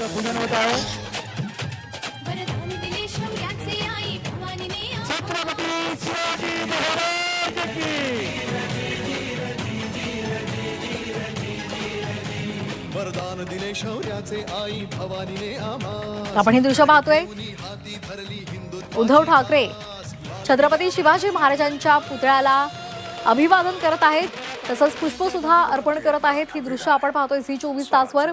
त्यांचं पूजन आहे आपण हे दृश्य पाहतोय. उद्धव ठाकरे छत्रपती शिवाजी महाराजांच्या पुतळ्याला अभिवादन करत आहेत. तसंच पुष्पसुद्धा अर्पण करत आहेत. ही दृश्य आपण पाहतोय झी चोवीस तासवर.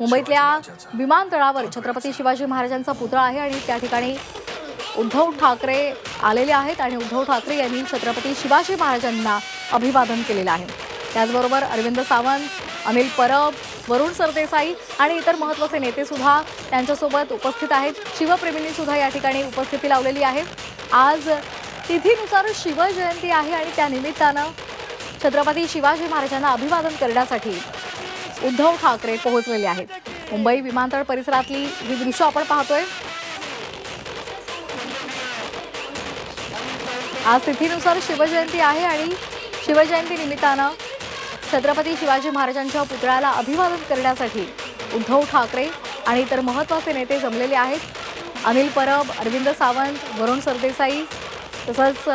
मुंबईतल्या विमानतळावर छत्रपती शिवाजी महाराजांचा पुतळा आहे आणि त्या ठिकाणी उद्धव ठाकरे आलेले आहेत आणि उद्धव ठाकरे यांनी छत्रपती शिवाजी महाराजांना अभिवादन केलेलं आहे. त्याचबरोबर अरविंद सावंत अनिल परब वरुण सरदेसाई आणि इतर महत्त्वाचे नेतेसुद्धा त्यांच्यासोबत उपस्थित आहेत. शिवप्रेमींनीसुद्धा या ठिकाणी उपस्थिती लावलेली आहे. आज तिथीनुसार शिवजयंती आहे आणि त्या निमित्तानं छत्रपती शिवाजी महाराजांना अभिवादन करण्यासाठी उद्धव ठाकरे पोहोचलेले आहेत. मुंबई विमानतळ परिसरातली ही दृश्य आपण पाहतोय. आज तिथीनुसार शिवजयंती आहे आणि शिवजयंती निमित्तानं छत्रपती शिवाजी महाराजांच्या पुतळ्याला अभिवादन करण्यासाठी उद्धव ठाकरे आणि इतर महत्त्वाचे नेते जमलेले आहेत. अनिल परब अरविंद सावंत वरुण सरदेसाई तसंच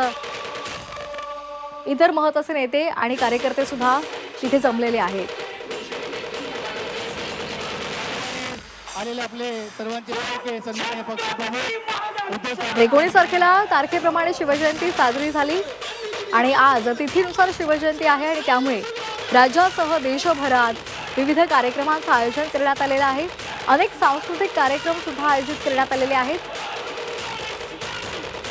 इतर महत्त्वाचे नेते आणि कार्यकर्ते सुद्धा तिथे जमलेले आहेत. आलेले आपले सर्वांचे एकोणीस तारखेला तारखेप्रमाणे शिवजयंती साजरी झाली आणि आज तिथीनुसार शिवजयंती आहे आणि त्यामुळे राज्यासह देशभरात विविध कार्यक्रमांचं आयोजन करण्यात आलेलं आहे. अनेक सांस्कृतिक कार्यक्रम सुद्धा आयोजित करण्यात आलेले आहेत.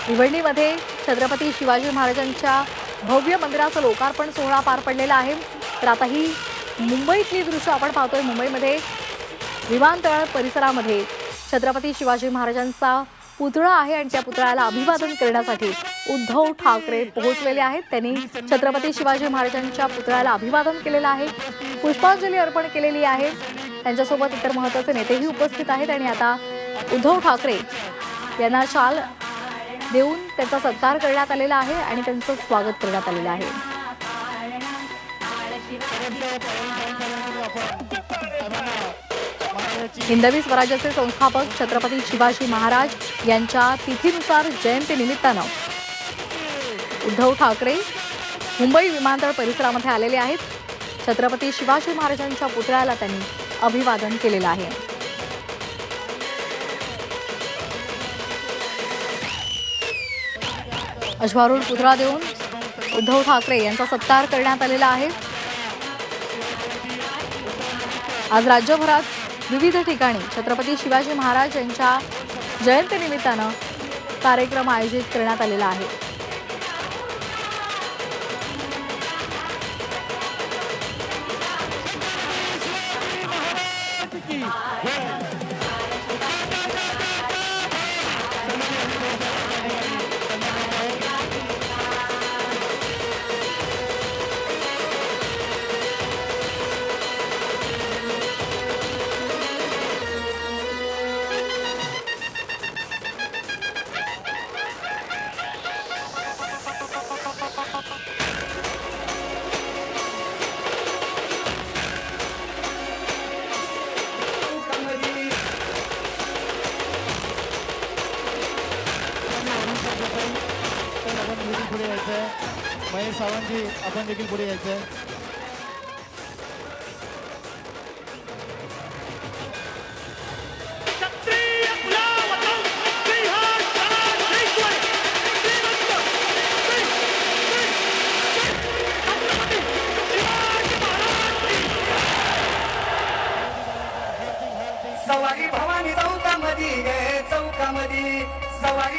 भिवंडीमध्ये छत्रपती शिवाजी महाराजांच्या भव्य मंदिराचं लोकार्पण सोहळा पार पडलेला आहे. तर आता ही मुंबईतली दृश्य आपण पाहतोय. मुंबईमध्ये विमानतळ परिसरामध्ये छत्रपती शिवाजी महाराजांचा पुतळा आहे आणि त्या पुतळ्याला अभिवादन करण्यासाठी उद्धव ठाकरे पोहोचलेले आहेत. त्यांनी छत्रपती शिवाजी महाराजांच्या पुतळ्याला अभिवादन केलेलं आहे पुष्पांजली अर्पण केलेली आहे. त्यांच्यासोबत इतर महत्त्वाचे नेतेही उपस्थित आहेत आणि आता उद्धव ठाकरे यांना शाल देऊन त्यांचा सत्कार करण्यात आलेला आहे आणि त्यांचं स्वागत करण्यात आलेलं आहे. हिंदवी स्वराज्याचे संस्थापक छत्रपती शिवाजी महाराज यांच्या तिथीनुसार जयंती निमित्तानं उद्धव ठाकरे मुंबई विमानतळ परिसरामध्ये आलेले आहेत. छत्रपती शिवाजी महाराजांच्या पुतळ्याला त्यांनी अभिवादन केलेलं आहे. अश्वारूढ पुतळा देऊन उद्धव ठाकरे यांचा सत्कार करण्यात आलेला आहे. आज राज्यभरात विविध ठिकाणी छत्रपती शिवाजी महाराज यांच्या जयंतीनिमित्तानं कार्यक्रम आयोजित करण्यात आलेला आहे. तर महेश सावंतजी आपण देखील पुढे यायचं आहे सवारी भवानी चौकामधी गे सवारी